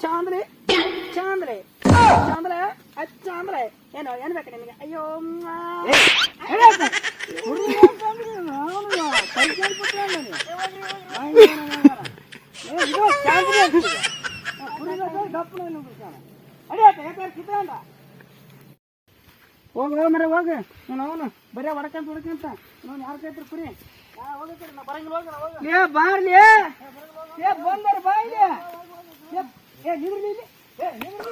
ಚಾಂದ್ರೆ ಚಾಂದ್ರೆ ಚಾಂದ್ರ ಚಾಂದ್ರೆ ಏನೋ ಏನ್ ಬೇಕು ನಿಮಗೆ ಅಯ್ಯೋ ಹೋಗ ಹೋಗ ಮರ ಹೋಗ ನಾನು ಅವನು ಬರೀ ಹೊಡಕಂತ ಹೊಡಕಂತ ನಾನು ಯಾರ ಕೈ ಕುರಿ ಏ ಬಾರ್ಲಿ ಏ ಬಂದರು ಬಾಯ್ಲಿ ಏ ಏ ನಿಂದ್ರಿ ಇಲ್ಲಿ. ಏ ನಿಂದ್ರಿ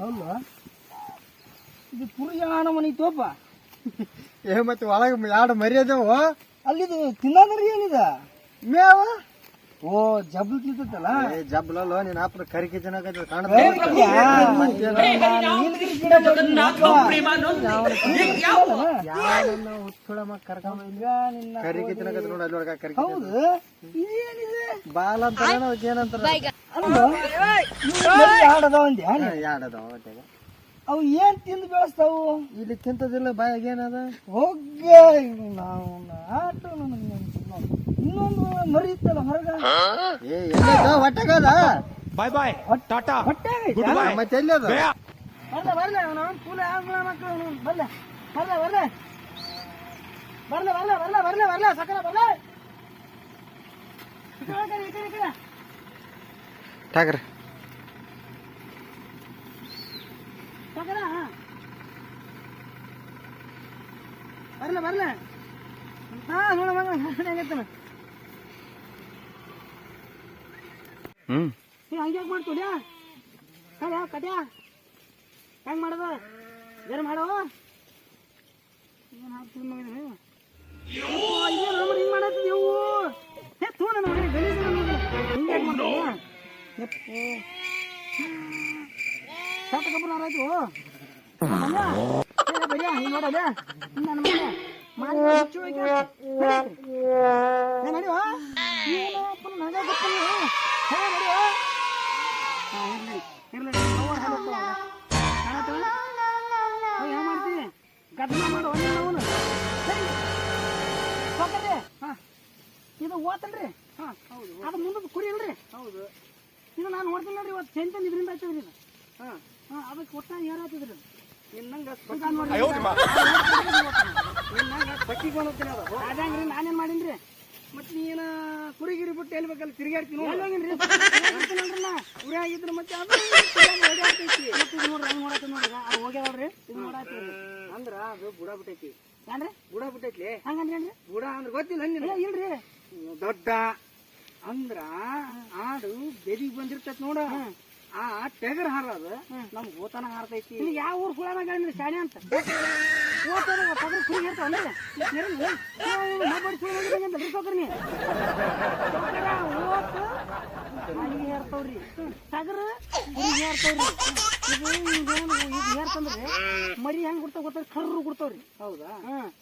ಹೌದಾ ಇದು ಕುರಿಯಾನ ಮನೆ ತೋಪ ಏ ಮತ್ತೆ ಒಳಗೆ ಎರಡು ಮರಿ ಅದಾವು ಅಲ್ಲಿದು ತಿನ್ನೋದ್ರಿ ಏನಿದ ಮೇವ ಓ ಜಬ್ಲು ತಿಂತಲ್ಲ ಏ ಜಬ್ಲಲ್ಲ ನೀನ್ ಆಪ್ರ ಕರಿಕೆ ಕರ್ಕೊಂಡ್ ಕರಿಕೆ ಚೆನ್ನಾಗ ನೋಡಿ ಅಲ್ಲಿ ಕರಿಕೆ ಹೌದು ಬಾಲ ಅಂತ ಏನಂತಾರ ಒಂದೇ ಅವು ಏನ್ ತಿಂದು ಬೆಳೆಸ್ತಾವು ಇಲ್ಲಿ ತಿಂತದಿಲ್ಲ ಬಾಯಾಗ ಏನದ ಹೋಗ ನಾವು ಆಟ ನನಗೆ. ಇನ್ನೊಂದು ಮರಿ ಇತ್ತಲ್ಲ ಹೊರಗ ಏ ಎಲ್ಲದ ಒಟ್ಟಾಗದ ಬಾಯ್ ಬಾಯ್ ಟಾಟಾ ಹೊಟ್ಟೆ ಆಗೈತಾ? ಮತ್ತೆ ಎಲ್ಲಿ ಅದ ಬರ್ಲ ಬರ್ಲ ಅವನು ಕೂಲ ಆಂಗ್ಲ ಮಕ್ಕಳು ಅವನು ಬರ್ಲ ಬರ್ಲ ಬರ್ಲ ಬರ್ಲ ಬರ್ಲ ಬರ್ಲ ಬರ್ಲ ಬರ್ಲ ಸಕಲ ಬರ್ಲ ಈ ಕಡೆ, ಈ ಕಡೆ, ಈ ಕಡೆ, ಈ ಕಡೆ. ಠಾಕ್ರ ಸಕಲ ಹಾ. ಬರ್ಲ ಬರ್ಲ ಹಾ ನೋಡ ಮಗ ಹೆಂಗತ್ತನ ಹ್ಮ್. ನೀ ಹಂಗೆ ಯಾಕೆ ಮಾಡ್ಕೊಡ್ಯಾ ಕಡ್ಯಾ ಕಡ್ಯಾ ಹೆಂಗ್ ಮಾಡೋದು? ಬೇರೆ ಮಾಡೋ. ಏನು ಹಾಕ್ತೀನಿ ಮಗನೇ? ಏನು ನಮ್ಮ ಹಿಂಗೆ ಮಾಡತ್ತಿದ್ದೆವು ಹೇ ತೂ ನನ್ನ ಮಗನೇ ಗಲೀಜು. ಹಿಂಗೆ ಯಾಕೆ ಮಾಡ್ತೀಯ? ನನ್ನ ಗದ್ದಲ ಮಾಡು ಒಂದಿನ ಅವನು. ಹೋಗ್ರಿ ಹಾ. ಇದು ಓತಲ್ರಿ. ಹಾ. ಹೌದು ಅದು ಮುಂದಕ್ಕೆ ಕುರಿ ಇಲ್ರಿ ಹೌದು. ಇದು ನಾನು ನೋಡ್ತೀನಿ ನೋಡ್ರಿ ಇವತ್ತು ಚೆಂದ ಇದರಿಂದ ಆಯ್ತದ್ರಿ ಇದು. ಹಾ. ಹಾ ಅದಕ್ಕೆ ಒಟ್ಟ ಇದು ನಿನ್ನಂಗ ನಿನ್ನಂಗ ಪಟ್ಟಿಗೆ ಬಂದಿಲ್ಲ ಅದು. ಅದಂಗ್ರಿ ನಾನೇನ್ ಮಾಡೀನ್ರಿ? ಮತ್ತೆ ನೀನ ಕುರಿಗಿರಿ ಬಿಟ್ಟು ಎಲ್ಲಿ ಬೇಕಲ್ಲ ತಿರುಗಾಡ್ತೀನಿ ಹೋಗಿನ್ರಿ? ಉರಿಯಾಗಿದ್ರು ಮತ್ತೆ ಅದು ನೋಡ್ರಿ ಹಂಗ್ ನೋಡತ್ತ ನೋಡ್ರಿ. ಅದು ಹೋಗ್ಯಾವ್ರಿ ಇದು ನೋಡತ್ತೀರಿ ಅಂದ್ರ ಅದು ಬುಡ ಬಿಟ್ಟೈತಿ. ಏನ್ರಿ ಬುಡ ಬಿಟ್ಟೈತಿ ಹಂಗಂದ್ರೆ ಏನ್ರಿ? ಬುಡ ಅಂದ್ರೆ ಗೊತ್ತಿಲ್ಲ ನಿನಗೆ. ಇಲ್ರಿ. ದೊಡ್ಡ. ಅಂದ್ರ ಆಡು ಬೆದಿಗ್ ಬಂದಿರ್ತೈತಿ ನೋಡ. ಆ ಟೆಗರ್ ಹಾರದ. ನಮ್ ಓತನ ಹಾರ್ತೈತಿ. ಯಾವ ಊರ್ ಹುಳ ಶಾಣೆ ಅಂತ? ಓತನ ಟಗರ್ ಕುರಿ ಓತ ಹೇರ್ತವ್ರಿ. ಟಗರ್ ಇದು ಇದೇನು ಇದು ಹೇರ್ತಂದ್ರೆ ಮರಿ ಹೆಂಗ್ ಕೊಡ್ತಾವ ಗೊತ್ತಾರ ಕರ್ರು ಕೊಡ್ತಾವ್ರಿ ಹೌದಾ?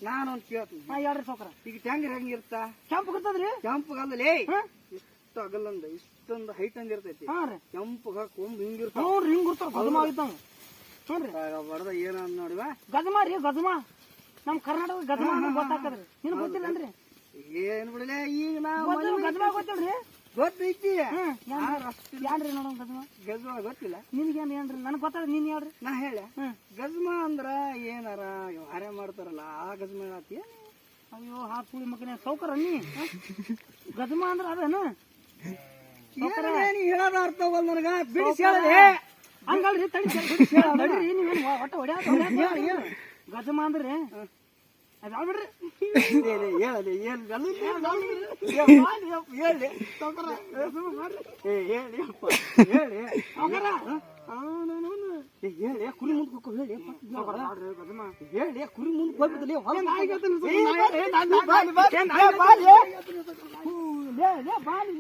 ನಾನು ಅಂತ ಕೇಳ್ತೀನಿ. ಹಾ ಹೇಳ್ರಿ ಸೌಕರ. ಈಗ ಟ್ಯಾಂಗರ್ ಇರ್ತಾ? ಕೆಂಪು ಕೊಡ್ತದ್ರಿ ಕೆಂಪು ಅಲ್ಲಲೇ ಇಷ್ಟು ಅಗಲಂದ ಇಷ್ಟೊಂದು ಹೈಟ್ ಹಂಗ ಇರ್ತೈತಿ. ಕೆಂಪು ಕೊಂಬ್ ಹಿಂಗಿರ್ತಾವ ನೋಡ್ರಿ ಹಿಂಗ್ ಇರ್ತಾವ. ಗಜಮ ಆಗಿದ್ದಾವ ನೋಡ್ರಿ. ಬಡದ ಏನ ನೋಡಿವ ಗಜಮ ರೀ ಗದಮ ನಮ್ ಕರ್ನಾಟಕ ಗದಮ ಗೊತ್ತಾಗ್ತದ್ರಿ. ನಿನ್ ಗೊತ್ತಿಲ್ಲ ಅಂದ್ರಿ? ಏನ್ ಬಿಡಲೇ ಈಗ ನಾ ಗದಮ ಗೊತ್ತಿಲ್ರಿ. ಗೊತ್ತೈತಿ. ಹ್ಮ್ ಏನ್ರಿ? ನೋಡೋಣ ಗದ್ಮ ಗಜ್ಮ? ಗೊತ್ತಿಲ್ಲ. ನಿನ್ಗೇನು ಏನ್ರಿ? ನನಗೆ ಗೊತ್ತಾಗ ನೀನ್ ಹೇಳ್ರಿ ನಾ ಹೇಳ. ಗಜ್ಮಾ ಗಜ್ಮ ಅಂದ್ರ ಏನಾರ ಹಾರೆ ಮಾಡ್ತಾರಲ್ಲ ಆ ಗಜ್ಮ ಹೇಳತ್ತಿ. ಅಯ್ಯೋ ಹಾ ಕುಳಿ ಮಗನೇ ಸೌಕರ ನೀ. ಗಜ್ಮಾ ಅಂದ್ರೆ ಅದೇನ? ಹೇಳೋದ ಅರ್ಥ ನನಗೆ. ಬಿಡಿಸಿ ಹೇಳದೆ. ಹಂಗಲ್ರಿ ತಡಿ ತಡೀರಿ, ನೀವೇನ್ ಹೊಡ್ಯಾಕ ಹೊಡ್ಯಾಕ ಗಜಮ ಅಂದ್ರಿ ಹೇಳಿ ಏ ಹೇಳಿ ಅಪ್ಪ ಹೇಳಿ ಹೇಳಿ ಕುರಿ ಮುಂದೆ ಹೋಗೋ ಹೇಳಿ ಹೇಳಿ ಕುರಿ ಮುಂದೆ ಹೋಗ್ಬಿಟ್ಟಲಿ ಬಾಲಿ